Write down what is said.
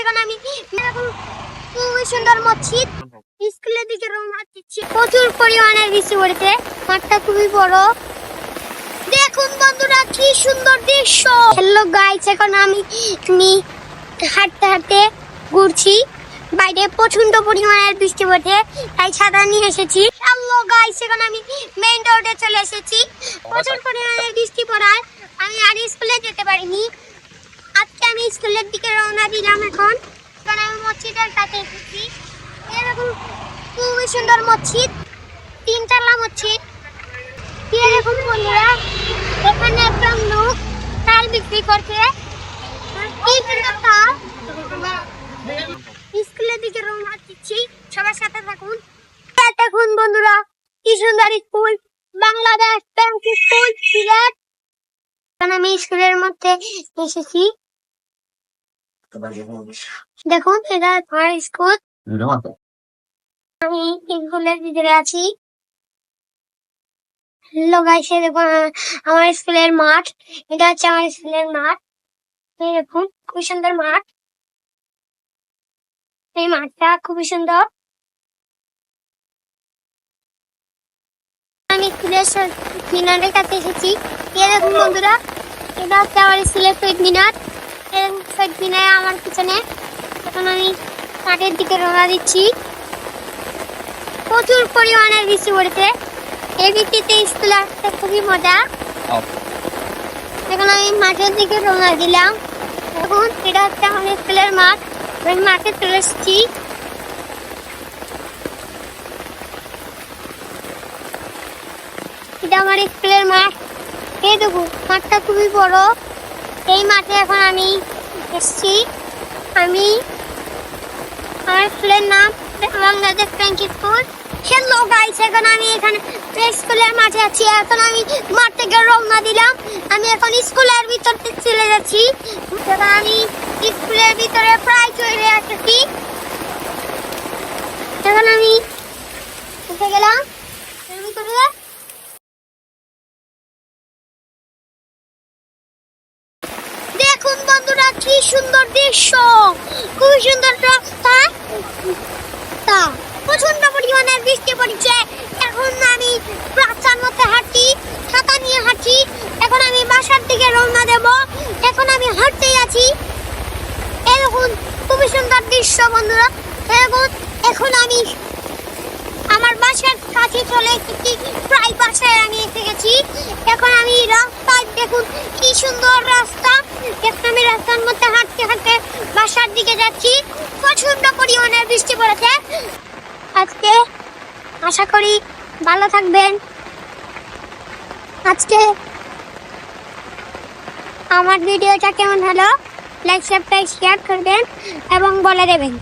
এখন আমি খুবই সুন্দর মসজিদ। স্কুলের দিকে রওনা দিচ্ছি প্রচুর পরিমাণে বৃষ্টি পড়েছে। মাঠটা খুবই বড়। দেখুন বন্ধুরা, কি সুন্দর দৃশ্য! হ্যালো গাইস এখন আমি আমি হাঁটতে হাঁটতে ঘুরছি। বাইরে প্রচণ্ড পরিমাণের বৃষ্টি পড়ছে, তাই ছাতা নিয়ে এসেছি। হ্যালো গাইস এখন আমি মেইন রোডে চলে এসেছি। প্রচুর পরিমাণের বৃষ্টি পড়ায় আমি আর স্কুলে যেতে পারিনি। আজকে আমি স্কুলের দিকে রওনা দিলাম এখন। এখন আমি মসজিদের কাছে এসেছি। এরকম খুবই সুন্দর মসজিদ তিন তিনতলা মসজিদ। এরকম বন্ধুরা, এখানে একটা লোক তাল বিক্রি করছে। স্কুলের দিকে রওনা দিচ্ছি। সবার সাথে থাকুন। দেখুন বন্ধুরা, কি সুন্দর school. Bangladesh bank school Sylhet আমি স্কুলের মধ্যে এসেছি। দেখুন এটা আমার স্কুল। আমি স্কুলের ভিতরে আছি। হ্যালো গাইস দেখুন আমার স্কুলের মাঠ। এটা হচ্ছে আমার স্কুলের মাঠ। এই দেখুন খুবই সুন্দর মাঠ। এই মাঠটা খুবই সুন্দর। আমি স্কুলের মিনারের কাছে এসেছি। দেখুন বন্ধুরা এটা হচ্ছে আমার স্কুলের মিনার দেখুন শহীদ আমার পিছনে। এখন আমি মাঠের দিকে রওনা দিচ্ছি। প্রচুর পরিমাণে বৃষ্টি পড়েছে। এই বৃষ্টিতে স্কুলে আসতে খুবই মজা। এখন আমি মাঠের দিকে রওনা দিলাম। এখন এটা হচ্ছে আমাদের স্কুলের মাঠ। আমি মাঠে চলে এসেছি। এটা আমার স্কুলের মাঠ। এই দেখো মাঠটা খুবই বড়। এই মাঠে এখন আমি এসেছি। আমি আমার স্কুলের নাম বাংলাদেশ ব্যাংক স্কুল হ্যালো গাইছে এখন আমি এখানে স্কুলের মাঠে আছি। এখন আমি মাঠ থেকে রওনা দিলাম। আমি এখন স্কুলের ভিতরে চলে যাচ্ছি। আমি স্কুলের ভিতরে প্রায় চলে এসেছি এখন আমি উঠে গেলাম এর ভিতরে দেখুন বন্ধুরা, কি সুন্দর দৃশ্য। খুবই সুন্দর রাস্তা তা প্রচণ্ড পরিমাণে বৃষ্টি পড়ছে। এখন আমি রাস্তার মধ্যে হাঁটি ছাতা নিয়ে হাঁটি এখন আমি বাসার দিকে রওনা দেব। এখন আমি হাঁটতেই আছি। এরকম খুবই সুন্দর দৃশ্য বন্ধুরা। এখন এখন আমি আমার বাসার কাছে চলে এসেছি, প্রায় বাসায় আমি এসে গেছি এখন আমি রাস্তায় দেখুন কি সুন্দর রাস্তা এখন আমি রাস্তার মধ্যে হাঁটতে হাঁটতে যাচ্ছি প্রচণ্ড পরিমাণে বৃষ্টি পড়েছে আজকে আশা করি ভালো থাকবেন। আজকে আমার ভিডিওটা কেমন হলো লাইক সাবস্ক্রাইব শেয়ার করবেন এবং বলে দেবেন।